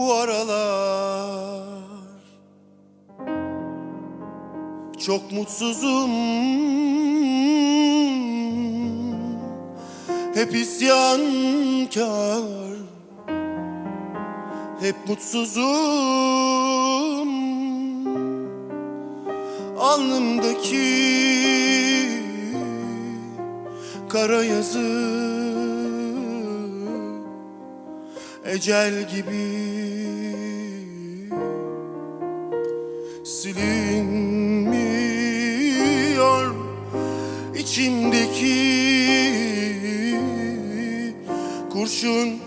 bu aralar. Çok mutsuzum. Hep isyankar Hep mutsuzum. Alnımdaki kara yazı. Ecel gibi. Silinmiyor içimdeki kurşun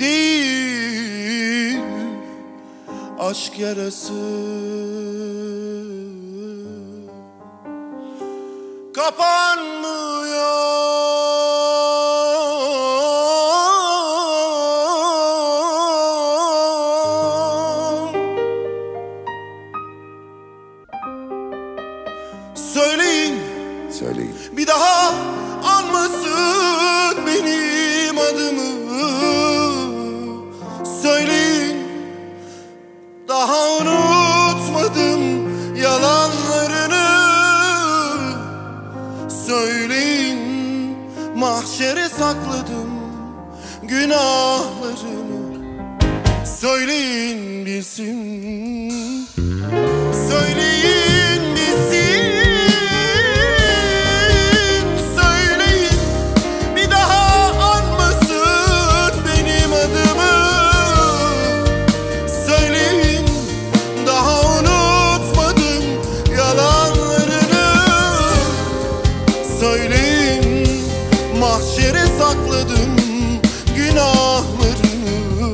değil aşk yarası. Kapanmıyor Söyleyin. Söyleyin. bir daha anmasın benim adımı. Söyleyin. Daha unutmadım yalanlarını. Söyleyin. Mahşere sakladım günahlarını. Söyleyin bilsin mahşere sakladım günahlarını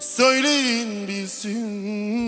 Söyleyin bilsin